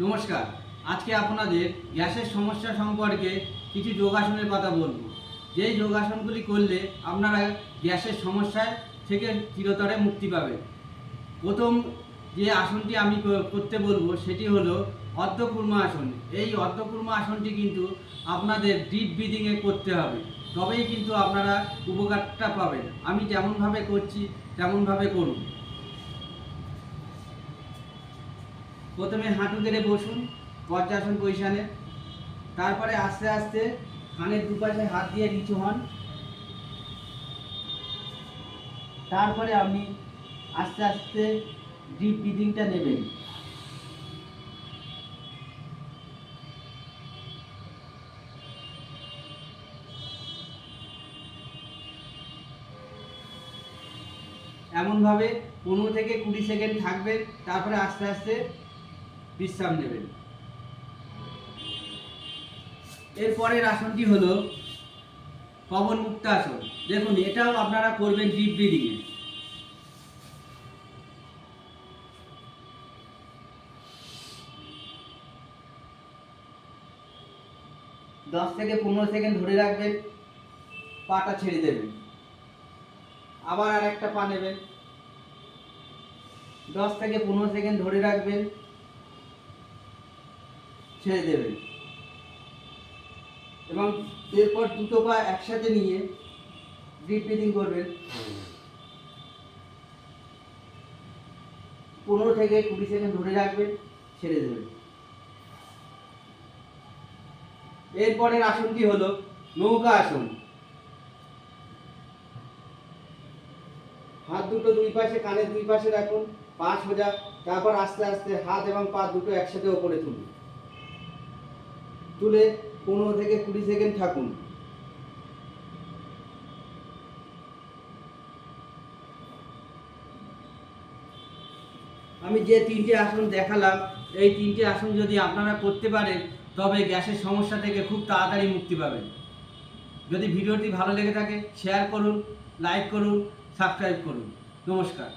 নমস্কার। আজকে আপনাদের গ্যাসের সমস্যা সম্পর্কে কিছু যোগাসনের কথা বলব। যেই যোগাসনগুলি করলে আপনারা গ্যাসের সমস্যায় থেকে চিরতরে মুক্তি পাবেন। প্রথম যে আসনটি আমি করতে বলব সেটি হলো অর্ধকুর্মা আসন। এই অর্ধকুর্মা আসনটি কিন্তু আপনাদের ডিপ ব্রিদিংয়ে করতে হবে। তবেই কিন্তু আপনারা উপকারটা পাবেন। আমি যেমনভাবে করছি, তেমনভাবে করুন। প্রথমে হাঁটু গেড়ে বসুন পদ্মাসন পজিশানে তারপরে আস্তে আস্তে কানের দুপাশে হাত দিয়ে নিচু হন। তারপরে আপনি আস্তে আস্তে ডিপ ব্রিদিংটা নেবেন। এমনভাবে পনেরো থেকে কুড়ি সেকেন্ড থাকবেন তারপরে আস্তে আস্তে বিশ্রাম নেবেন। এরপরের আসনটি হলো পবন মুক্ত আসন। দেখুন, এটাও আপনারা করবেন ডিপ ব্রিদিংয়ে দশ থেকে পনেরো সেকেন্ড ধরে রাখবেন, পাটা ছেড়ে দেবেন। আবার আর একটা পা নেবেন। দশ থেকে পনেরো সেকেন্ড ধরে রাখবেন ছেড়ে দেবেন। এবং এরপর দুটো পা একসাথে নিয়ে ডিপ ব্রিদিং করবেন। পনেরো থেকে কুড়ি সেকেন্ড ধরে রাখবেন, ছেড়ে দেবেন। এরপরের আসনটি হলো নৌকা আসন। হাত দুটো দুই পাশে কানের দুই পাশে রাখুন, পা সোজা, তারপর আস্তে আস্তে হাত এবং পা দুটো একসাথে ওপরে তুলুন। তুলে পনেরো থেকে কুড়ি সেকেন্ড থাকুন। আমি যে তিনটে আসন দেখালাম, এই তিনটে আসন যদি আপনারা করতে পারেন, তবে গ্যাসের সমস্যা থেকে খুব তাড়াতাড়ি মুক্তি পাবেন। যদি ভিডিওটি ভালো লেগে থাকে শেয়ার করুন লাইক করুন সাবস্ক্রাইব করুন। নমস্কার।